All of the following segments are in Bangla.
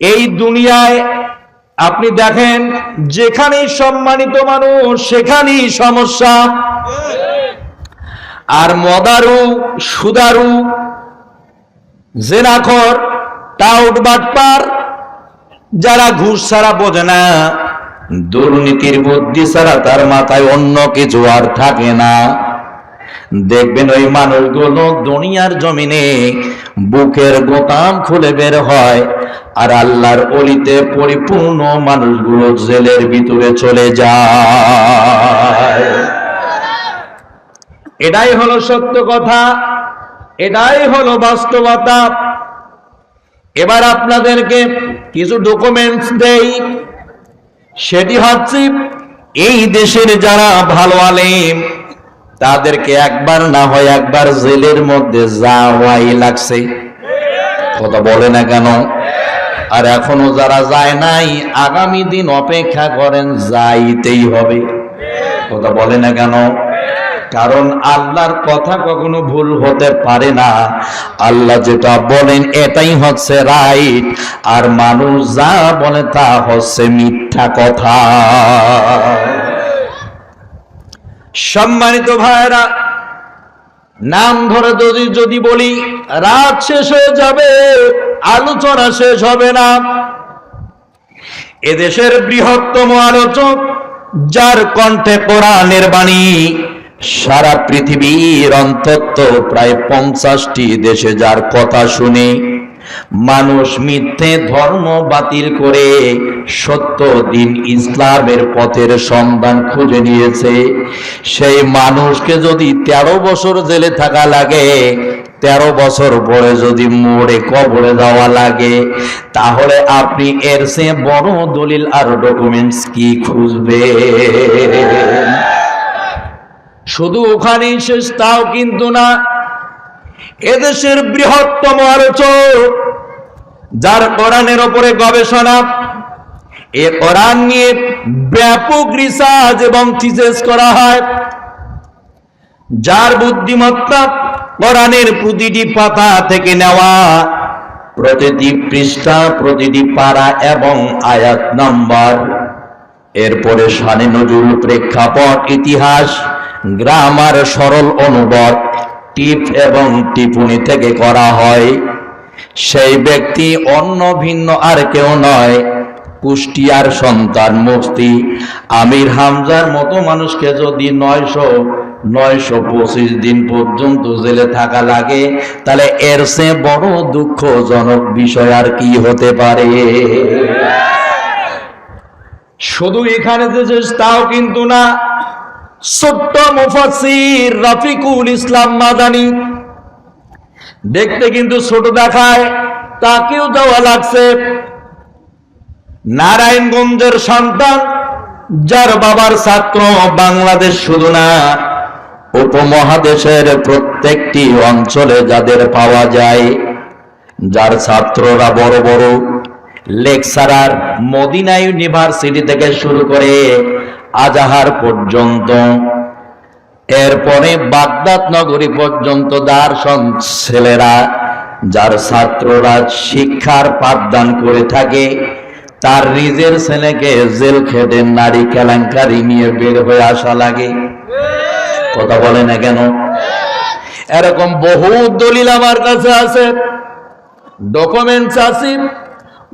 এই দুনিয়ায় আপনি দেখেন, যেখানেই সম্মানিত মানুষ, সেখানেই সমস্যা। আর মদারু, সুদারু, জেনাখর, টাউট বাটপার, যারা ঘুষ ছাড়া বোঝে না, দুর্নীতির বুদ্ধি ছাড়া তার মাথায় অন্য কিছু আর থাকে না। দেখবেন ওই মানুষগুলো দুনিয়ার জমিনে বুকের বোতাম খুলে বের হয় আর আল্লাহর অলিতে পরিপূর্ণ মানুষগুলো জেলের ভিতরে চলে যায়। এটাই হলো সত্য কথা, এটাই হলো বাস্তবতা। এবার আপনাদেরকে কিছু ডকুমেন্টস দেই। সেটি হচ্ছে, এই দেশের যারা ভালো আলেম তাদেরকে একবার না হয় একবার জেলের মধ্যে যাওয়াই লাগছে। কথা বলে না কেন? আর এখনও যারা যায় নাই, আগামী দিন অপেক্ষা করেন, যাইতেই হবে। কথা বলে না কেন? কারণ আল্লাহর কথা কখনো ভুল হতে পারে না। আল্লাহ যেটা বলেন, এটাই হচ্ছে রাইট। আর মানুষ যা বলে তা হচ্ছে মিথ্যা কথা। সম্মানিত ভাইরা নাম ধরে যদি যদি বলি, রাত শেষ হয়ে যাবে, আলোচনা শেষ হবে না। এদেশের বৃহত্তম আলোচক, যার কণ্ঠে কোরআনের বাণী, সারা পৃথিবীর অন্তত প্রায় পঞ্চাশটি দেশে যার কথা শুনে। মানুষ মিথ্যে ধর্ম বাতিল করে সত্য দিন ইসলামের পথের সন্ধান খুঁজে নিয়েছে। সেই মানুষকে যদি তেরো বছর জেলে থাকা লাগে, তেরো বছর পরে যদি মোড়ে কবরে দেওয়া লাগে, তাহলে আপনি এর সে বড় দলিল আর ডকুমেন্টস কি খুঁজবে শুধু ওখানেই শেষ, তাও কিন্তু না। এদেশের বৃহত্তম আলোচক, যার কোরআনের ওপরে গবেষণা, এ কোরআন নিয়ে ব্যাপক রিসার্চ এবং থিসিস করা হয়, যার বুদ্ধিমত্তা কোরআনের প্রতিটি পাতা থেকে নেওয়া, প্রতিটি পৃষ্ঠা, প্রতিটি পারা এবং আয়াত নাম্বার। এরপরে শানে নজরুল প্রেক্ষাপট, ইতিহাস, গ্রামার, সরল অনুবাদ টিপ এবং টিপুনি থেকে করা হয়। সেই ব্যক্তি অন্য ভিন্ন আর কেউ নয়, কুষ্টিয়ার সন্তান মুফতি। আমির হামজার মতো মানুষকে যদি নয়শো নয়শো পঁচিশ দিন পর্যন্ত জেলে থাকা লাগে, তাহলে এর সে বড় দুঃখজনক বিষয় আর কি হতে পারে? শুধু এখানে যে তাও কিন্তু না। ছোট্ট মুফাসির রফিকুল ইসলাম মাদানি। দেখতে কিন্তু ছোট দেখায়, তাকেও দেওয়া লাগছে। নারায়ণগঞ্জের সন্তান, যার বাবার ছাত্র বাংলাদেশ শুধু না, উপমহাদেশের প্রত্যেকটি অঞ্চলে যাদের পাওয়া যায়, যার ছাত্ররা বড় বড় লেকচারার মদিনা ইউনিভার্সিটি থেকে শুরু করে আজাহার পর্যন্ত। এরপরে বাগদাদ নগরী পর্যন্ত দার্শন ছেলেরা, যার ছাত্ররা শিক্ষার পাঠদান করে থাকে, তার নিজের ছেলেকে জেল খেটে নারী কেলেঙ্কারি নিয়ে বের হয়ে আসা লাগে। কথা বলে না কেন? এরকম বহু দলিল আমার কাছে আছে। ডকুমেন্টস আছে।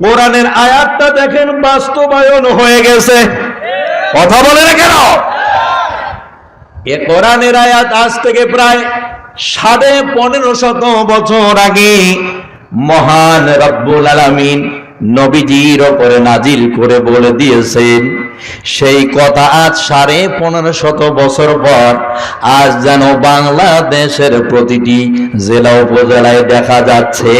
কোরআনের আয়াতটা দেখেন বাস্তবায়ন হয়ে গেছে। কথা বলে না কেন? এ কোরআনের আয়াত আজ থেকে প্রায় সাড়ে পনেরো শত বছর আগে মহান রব্বুল আলামিন নবীজির ওপরে নাজিল করে বলে দিয়েছেন, সেই কথা আজ সাড়ে পনেরো শত বছর পর আজ যেন বাংলাদেশের প্রতিটি জেলা উপজেলায় দেখা যাচ্ছে।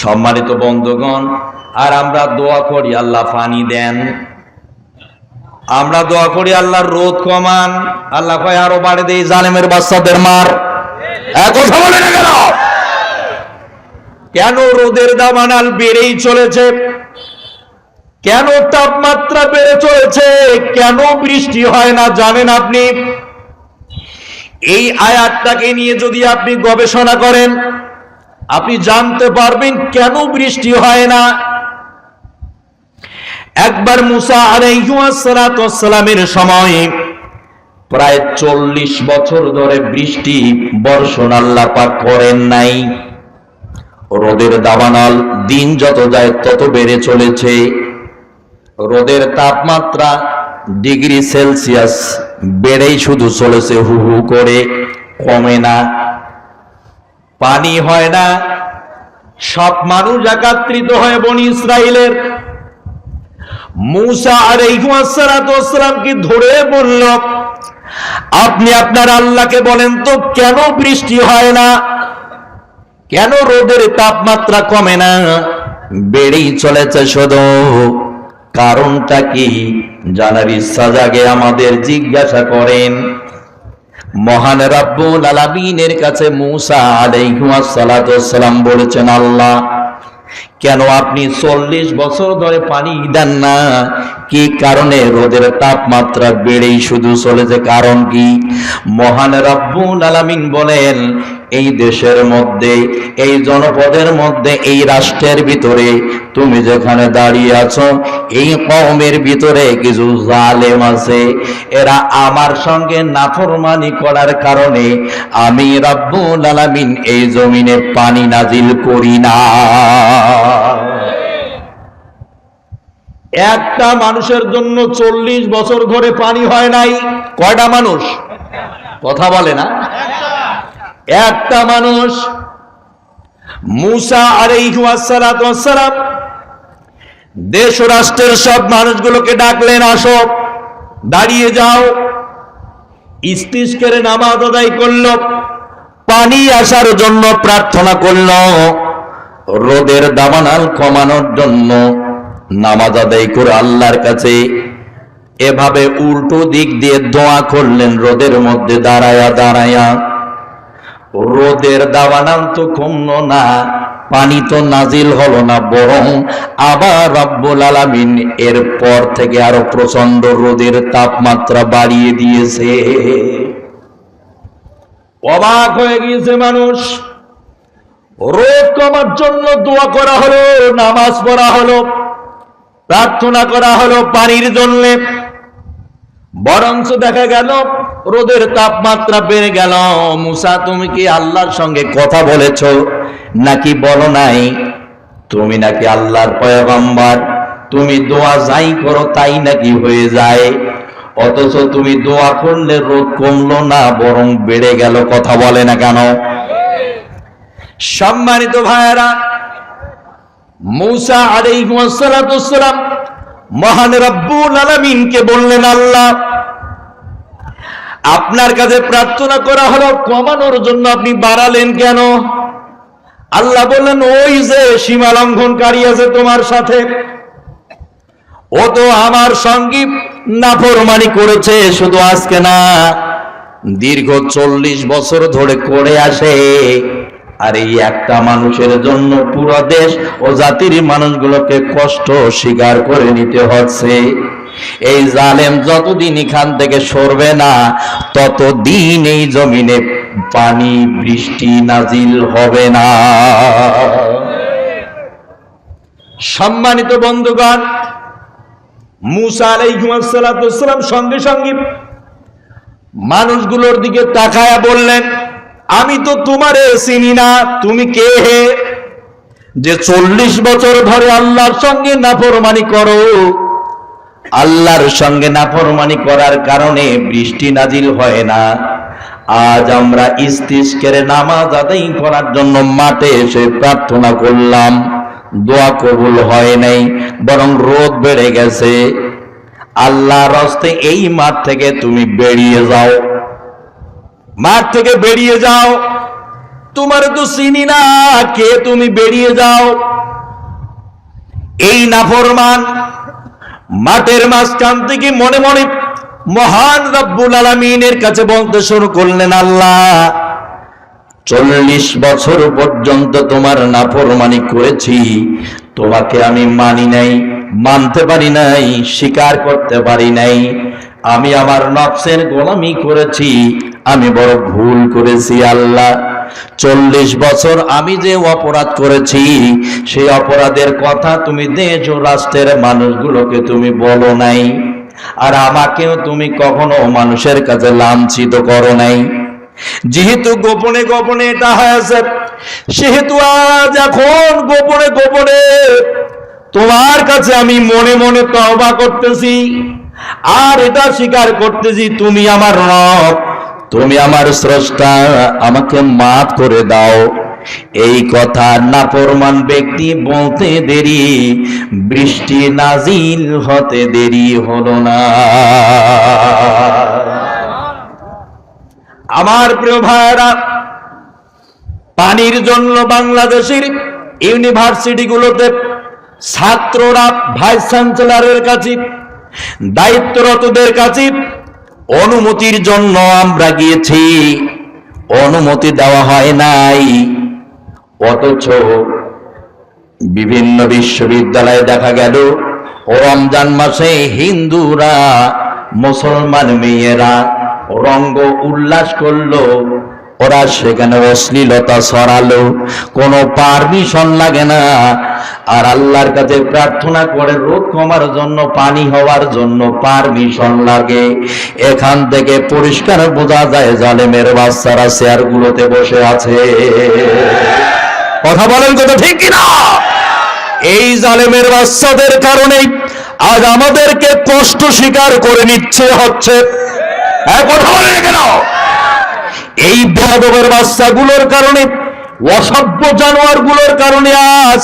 সম্মানিত বন্ধুগণ আর আমরা দোয়া করি, আল্লাহ পানি দেন। আমরা দোয়া করি, আল্লাহর রোদ কমান। আল্লাহ কয়, আরও বাড়ি দেই জালেমের বাচ্চাদের মার। কেন? কেন রোদের দামানাল বেড়েই চলেছে? কেন তাপমাত্রা বেড়ে চলেছে? কেন বৃষ্টি হয় না, জানেন আপনি? এই আয়াতটাকে নিয়ে যদি আপনি গবেষণা করেন, আপনি জানতে পারবেন কেন বৃষ্টি হয় না। একবার মুসা আলাইহিসসালামের সময় প্রায় চল্লিশ বছর ধরে বৃষ্টি, বর্ষণ আল্লাহ পাক করেন নাই। রোদের দাবানল দিন যত যায় তত বেড়ে চলেছে। রোদের তাপমাত্রা ডিগ্রি সেলসিয়াস বেড়েই শুধু চলেছে হু হু করে, কমে না। পানি হয় না, সব মানুষ একাত্রিত হয় বনি ইসরায়েলের মুসা কি ধরে বলল, আপনি আপনার আল্লাহকে বলেন তো কেন বৃষ্টি হয় না? কেন রোদের তাপমাত্রা কমে না? বেড়েই চলেছে শুধু। কারণটা কি? জানার ইচ্ছা জাগে আমাদের জিজ্ঞাসা করেন। মহান রাব্বুল আলামিনের কাছে মূসা আলাইহিস সালাম বলেছেন, আল্লাহ কেন আপনি চল্লিশ বছর ধরে পানি দেন না? কি কারণে রোদের তাপমাত্রা বেড়েই শুধু চলেছে? কারণ কি? মহান রব্বুল আলামিন বলেন, এই দেশের মধ্যে, এই জনপদের মধ্যে, এই রাষ্ট্রের ভিতরে তুমি যেখানে দাঁড়িয়ে আছো, এই কওমের ভিতরে কিছু জালেম আছে। এরা আমার সঙ্গে নাফরমানি করার কারণে আমি রব্বুল আলামিন এই জমিনে পানি নাজিল করি না। একটা মানুষের জন্য চল্লিশ বছর ধরে পানি হয় নাই। কয়টা মানুষ? কথা বলে না। একটা মানুষ, মুসা আলাইহাসালাম দেশ ও রাষ্ট্রের সব মানুষগুলোকে ডাকলেন, আসো, দাঁড়িয়ে যাও। ইস্তিস্কের নামাজ আদায় করল, পানি আসার জন্য প্রার্থনা করল, রোদের দাবানাল কমানোর জন্য। নামাজ আদায় করে আল্লাহর কাছে এভাবে উল্টো দিক দিয়ে দোয়া করলেন, রোদের মধ্যে দাঁড়ায়া দাঁড়ায়া। রোদের দাওয়ানাম তো কমলো না, পানি তো নাজিল হলো না, বরং আবার রব্বুল আলামিন এর পর থেকে আরও প্রচণ্ড রোদের তাপমাত্রা বাড়িয়ে দিয়েছে। অবাক হয়ে গিয়েছে মানুষ। রোদ কমার জন্য দোয়া করা হলো, নামাজ পড়া হলো। প্রার্থনা করা হলো পানির জন্য। বরঞ্চ দেখা গেল, রোদের তাপমাত্রা বেড়ে গেল। মুসা, তুমি কি আল্লাহর সঙ্গে কথা বলেছ? নাকি বলো নাই? তুমি নাকি আল্লাহর পয়গম্বর? তুমি দোয়া যাই করো, তাই নাকি হয়ে যায়? অথচ তুমি দোয়া করলে রোদ কমলো না, বরং বেড়ে গেল, কথা বলে না কেন? সম্মানিত ভাইয়েরা মৌসা আলাইহিসসালাম মহান রব্বুল আলামিনকে বললেন, আল্লাহ, আপনার কাছে প্রার্থনা করা হলো, কমানোর জন্য আপনি বাড়ালেন কেন? আল্লাহ বললেন, ওই যে সীমা লঙ্ঘনকারী আছে তোমার সাথে, ও তো আমার সঙ্গী নাফরমানি করেছে, শুধু আজকে না, দীর্ঘ চল্লিশ বছর ধরে করে আসে। আর এই একটা মানুষের জন্য পুরো দেশ ও জাতির মানুষগুলোকে কষ্ট স্বীকার করে নিতে হচ্ছে। এই জালেম যতদিন এখান থেকে সরবে না, ততদিন এই জমিনে পানি, বৃষ্টি নাজিল হবে না। সম্মানিত বন্ধুগণ, মুসা আলাইহিসসালাম সঙ্গে সঙ্গে মানুষগুলোর দিকে তাকায়া বললেন আমি তো তোমারে চিনি না, তুমি কে হে? যে চল্লিশ বছর ধরে আল্লাহর সঙ্গে নাফরমানি করো। আল্লাহর সঙ্গে নাফরমানি করার কারণে বৃষ্টি নাজিল হয় না। আজ আমরা ইস্তিস্কের নামাজ আদায় করার জন্য মাঠে এসে প্রার্থনা করলাম। দোয়া কবুল হয় নাই, বরং রোদ বেড়ে গেছে। আল্লাহর হস্তে এই মাঠ থেকে তুমি বেরিয়ে যাও। মাঠ থেকে বেরিয়ে যাও। তোমার তো চিনি না, কে তুমি বেরিয়ে যাও। এই নাফরমান মাঠের মাঝখান থেকে মনে মনে মহান রব্বুল আলমিনের কাছে বলতে শুরু করলেন, আল্লাহ, চল্লিশ বছর পর্যন্ত তোমার নাফরমানি করেছি। তোমাকে আমি মানি নাই, মানতে পারি নাই, স্বীকার করতে পারি নাই। আমি আমার নফসের গোলামি করেছি। আমি বড় ভুল করেছি, আল্লাহ। চল্লিশ বছর আমি যে অপরাধ করেছি, সেই অপরাধের কথা তুমি দেশ ও রাষ্ট্রের মানুষগুলোকে তুমি বলো নাই। আর আমাকেও তুমি কখনো মানুষের কাছে লাঞ্ছিত করো নাই। যেহেতু গোপনে গোপনে এটা হয়েছে, সেহেতু আজ এখন গোপনে গোপনে তোমার কাছে আমি মনে মনে তওবা করতেছি। আর এটা স্বীকার করতেছি, তুমি আমার রব। তুমি আমার স্রষ্টা, আমাকে মাফ করে দাও। এই কথা নাফরমান ব্যক্তি বলতে দেরি, বৃষ্টি নাজিল হতে দেরি হলো না। আমার প্রিয় ভাইরা পানির জন্য বাংলাদেশের ইউনিভার্সিটিগুলোতে ছাত্ররা ভাইস চ্যান্সেলরের কাছে, দায়িত্বরতদের কাছে অনুমতির জন্য আমরা গিয়েছি। অনুমতি দেওয়া হয় নাই। অথচ বিভিন্ন বিশ্ববিদ্যালয়ে দেখা গেল, রমজান মাসে হিন্দুরা, মুসলমান মেয়েরা রঙ্গ উল্লাস করল। ওরা সেখানে অশ্লীলতা ছড়ালো। কোনো পারমিশন লাগে না। আর আল্লাহর কাছে প্রার্থনা করে রোগ কমার জন্য, পানি হওয়ার জন্য পারমিশন লাগে। এখান থেকে পরিষ্কার বোঝা যায় জালেমের বাচ্চারা চেয়ারগুলোতে বসে আছে। কথা বলেন কথা ঠিক কিনা? এই জালেমের বাচ্চাদের কারণে আজ আমাদেরকে কষ্ট স্বীকার করে নিচ্ছে হচ্ছে। হ্যাঁ কথা বলেন কেন? এই বেদবের বাচ্চাগুলোর কারণে, অসভ্য জানোয়ারগুলোর কারণে আজ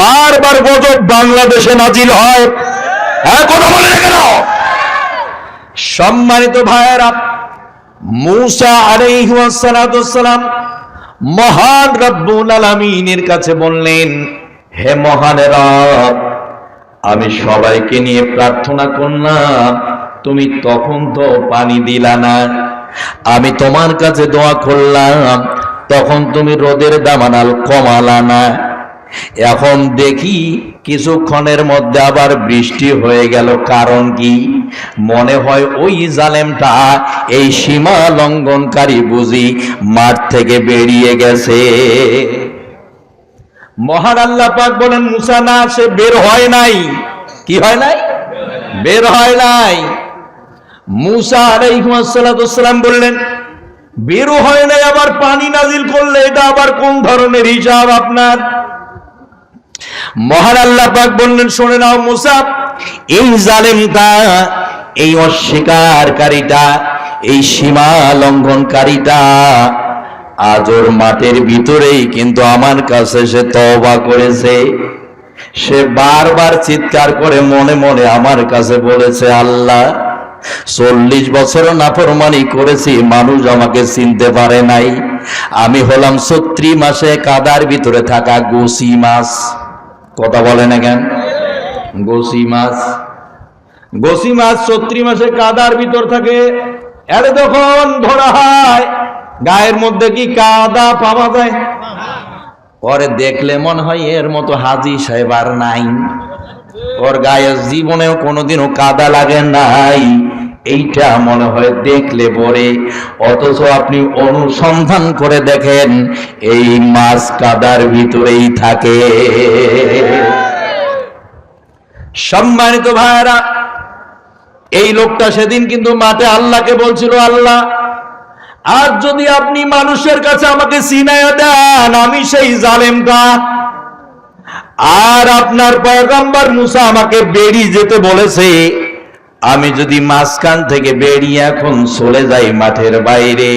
বারবার গজব বাংলাদেশে নাজিল হয়। হ্যাঁ কথা বলে সম্মানিত ভাইয়েরা, মুসা আলাইহিসসালাম মহান রব্বুল আলামিনের কাছে বললেন, হে মহান রব আমি সবাইকে নিয়ে প্রার্থনা করলাম, তুমি তখন তো পানি দিলা না আমি তোমার কাছে দোয়া করলাম, তখন তুমি রোদের দামানাল কমালা না। এখন দেখি কিছুক্ষণের মধ্যে আবার বৃষ্টি হয়ে গেল, কারণ কি? মনে হয় ওই জালেমটা এই সীমা লঙ্ঘনকারী বুঝি মাঠ থেকে বেরিয়ে গেছে। মহান আল্লাহ পাক বলেন, মুসা না, সে বের হয় নাই। কি হয় নাই? বের হয় নাই। মুসা বললেন, বেরো হয় নাই আবার পানি নাজিল করলে, এটা আবার কোন ধরনের হিসাব আপনার? মহান আল্লাহ পাক বললেন, শুনে নাও মুসা, এই জালেমটা, এই অস্বীকারীটা, এই সীমা লঙ্ঘনকারীটা আজর মাঠের ভিতরেই কিন্তু আমার কাছে সে তওবা করেছে। সে বারবার চিৎকার করে মনে মনে আমার কাছে বলেছে, আল্লাহ চল্লিশ বছর নাফরমানি করেছি, মানুষ আমাকে চিনতে পারে নাই। আমি হলাম ছত্রি মাসে কাদার ভিতরে থাকা গোসি মাছ। কথা বলে না কেন? গোসি মাছ। গোসি মাছ ছত্রি মাসে কাদার ভিতর থাকে, এরে তখন ধরা হয়, গায়ের মধ্যে কি কাদা পাওয়া যায়? পরে দেখলে মনে হয় এর মতো হাজি সাহেব আর নাই। ওর গায়ে জীবনেও কোনোদিনও কাদা লাগে নাই। এইটা মনে হয় দেখলে পরে। অথচ আপনি অনুসন্ধান করে দেখেন, এই মাছ কাদার ভিতরেই থাকে। সম্মানিত ভাইরা এই লোকটা সেদিন কিন্তু মাঠে আল্লাহকে বলছিল, আল্লাহ আর যদি আপনি মানুষের কাছে আমাকে চিনাইয়া দেন, আমি সেই জালেমটা আর আপনার পয়গম্বর মুসা আমাকে বেরিয়ে যেতে বলেছে, আমি যদি মাঝখান থেকে বেরিয়ে এখন চলে যাই মাঠের বাইরে,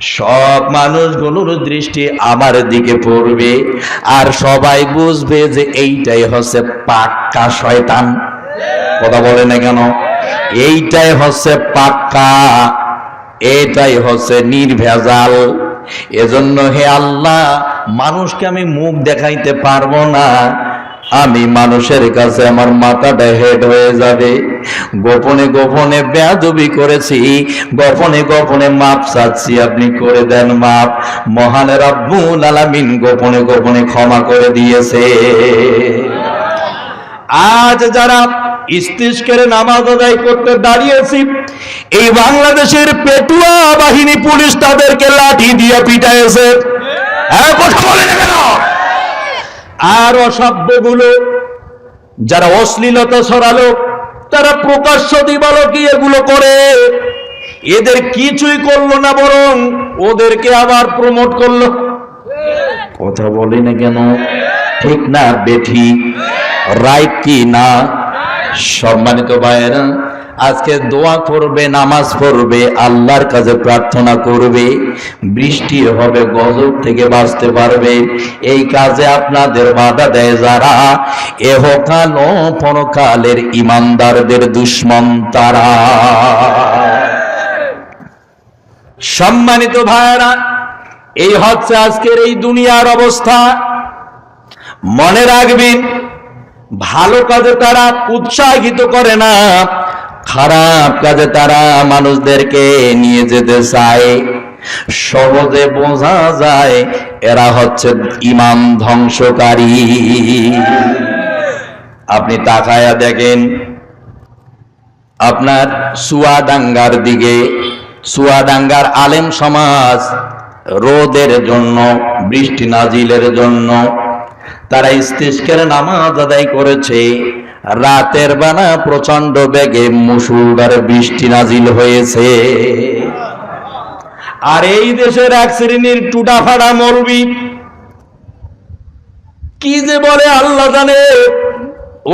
সব মানুষগুলোর দৃষ্টি আমার দিকে পড়বে, আর সবাই বুঝবে যে এইটাই হচ্ছে পাক্কা শয়তান। কথা বলে না কেন? এইটাই হচ্ছে পাক্কা, এটাই হচ্ছে নির্ভেজাল। এজন্য হে আল্লাহ, মানুষকে আমি মুখ দেখাইতে পারব না। আমি মানুষের কাছে আমার মাথাটা হেড হয়ে যাবে। গোপনে গোপনে বেয়াদবি করেছি, গোপনে গোপনে মাপ চাচ্ছি, আপনি করে দেন মাপ। মহান রাব্বুল আলামিন গোপনে গোপনে ক্ষমা করে দিয়েছে। আজ যারা ইস্তিস্কের নামাজ আদায় করতে দাঁড়িয়েছি। এই বাংলাদেশের পেটুয়া বাহিনী পুলিশ তাদেরকে লাঠি দিয়ে হ্যাঁ আর যারা অশ্লীলতা ছড়ালো, তারা প্রকাশ্য দিবালকি এগুলো করে। এদের কিছুই করল না, বরং ওদেরকে আবার প্রমোট করল। কথা বলি না কেন? ঠিক না, বেঠি। রাইট কি না? সম্মানিত ভাইয়েরা, আজকে দোয়া করবে, নামাজ পড়বে, আল্লাহর কাছে প্রার্থনা করবে, বৃষ্টি হবে, গজব থেকে বাঁচতে পারবে। এই কাজে আপনাদের বাধা দেয় যারা এহকাল ও পরকালের ইমানদারদের দুশ্মন তারা। সম্মানিত ভাইয়েরা, এই হচ্ছে আজকের এই দুনিয়ার অবস্থা। মনে রাখবেন ভালো কাজে তারা উৎসাহিত করে না, খারাপ কাজে তারা মানুষদেরকে নিয়ে যেতে চায়। সহজে বোঝা যায়, এরা হচ্ছে ইমান ধ্বংসকারী। আপনি তাকায়া দেখেন, আপনার সুয়াডাঙ্গার দিকে, সুয়াডাঙ্গার আলেম সমাজ রোদের জন্য, বৃষ্টি নাজিলের জন্য তারা ইস্তিস্কের নামাজ আদায় করেছে। রাতের বেলা প্রচণ্ড বেগে মুসুলধারে বৃষ্টি নাজিল হয়েছে। আর এই দেশের এক শ্রেণির টুটাফাড়া মরবি, কি যে বলে আল্লাহ জানে।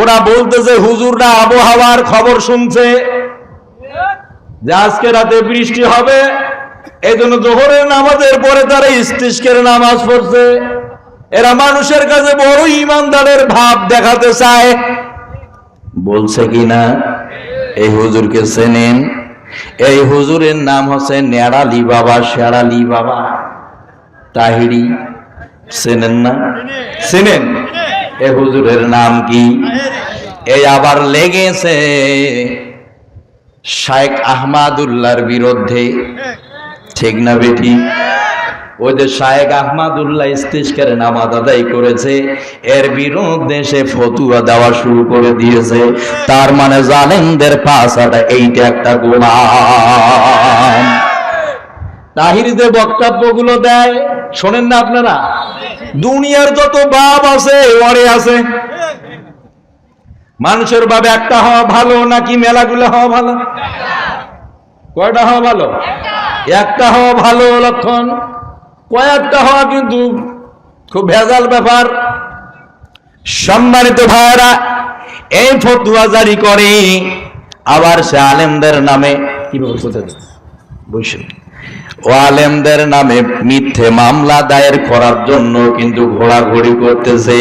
ওরা বলতেছে, হুজুররা আবহাওয়ার খবর শুনছে যে আজকে রাতে বৃষ্টি হবে এই জন্য জোহরের নামাজের পরে তারা ইস্তিস্কের নামাজ পড়ছে। এরা মানুষের কাছে বড় ইমানদারের ভাব দেখাতে চায়। বলছে কি না এই হুজুরকে চেনেন? এই হুজুরের নাম হচ্ছে নেড়ালি বাবা, শেড়ালি বাবা। তাহিরি, চেনেন না? চেনেন? এ হুজুরের নাম কি? এই আবার লেগেছে শাইখ আহমাদুল্লাহর বিরুদ্ধে। ঠিক না বেটি ওই যে শায়েক আহমাদুল্লাহ ইস্তিস্কারে নামাজ আদায় করেছে, এর বিরুদ্ধে সে ফতুয়া দেওয়া শুরু করে দিয়েছে। তার মানে জালেমদের পাশাটা এইটা একটা গোলাম। তাহির বক্তব্যগুলো দেয়, শোনেন না আপনারা? দুনিয়ার যত বাপ আছে ওরে আছে। মানুষের ভাবে একটা হওয়া ভালো, নাকি মেলাগুলো হওয়া ভালো? কয়টা হওয়া ভালো? একটা হওয়া ভালো লক্ষণ? কয়েকটা হওয়া কিন্তু খুব ভেজাল ব্যাপার। সম্মানিত ভাইরা এই ফতুয়া জারি করে আবার সে আলেমদের নামে কি বলতে বসে ও আলেমদের নামে মিথ্যে মামলা দায়ের করার জন্য কিন্তু ঘোরাঘুরি করতেছে।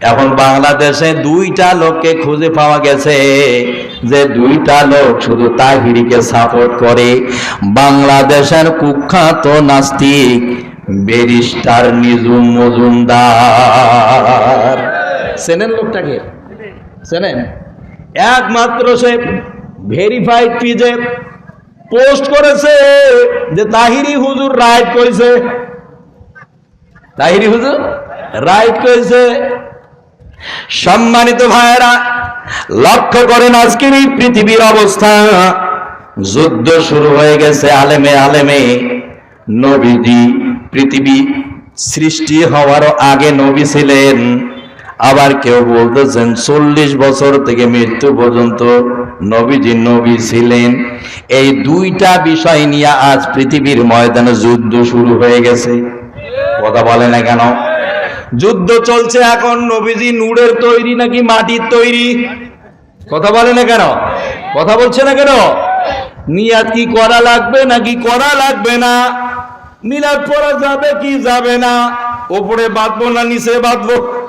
এখন বাংলাদেশে দুইটা লোককে খুঁজে পাওয়া গেছে যে দুইটা লোক শুধু তাহিরিকে সাপোর্ট করে। বাংলাদেশের কুখ্যাত নাস্তিক ব্যারিস্টার নিজুম মজুমদার। চেনেন লোকটাকে? চেনেন? একমাত্র সে ভেরিফাইড পেজে পোস্ট করেছে যে তাহিরি হুজুর রাইট করেছে। তাহিরি হুজুর? রাইট করেছে। সম্মানিত ভাইয়েরা, লক্ষ্য করেন আজকের এই পৃথিবীর অবস্থা। যুদ্ধ শুরু হয়ে গেছে আলেমে আলেমে। নবীজি পৃথিবী সৃষ্টি হওয়ারও আগে নবী ছিলেন। আবার কেউ বলতেছেন, চল্লিশ বছর থেকে মৃত্যু পর্যন্ত নবীজি নবী ছিলেন। এই দুইটা বিষয় নিয়ে আজ পৃথিবীর ময়দানে যুদ্ধ শুরু হয়ে গেছে। কথা বলে না কেন? যুদ্ধ চলছে এখন, নবীজি নূরের তৈরি নাকি মাটির তৈরি? কথা বলে না কেন? কথা বলছে না কেন? নিয়াত কি করা লাগবে নাকি করা লাগবে না? মিলাদ পড়া যাবে কি যাবে না? ওপরে বাঁধবো না, নিচে বাঁধবো।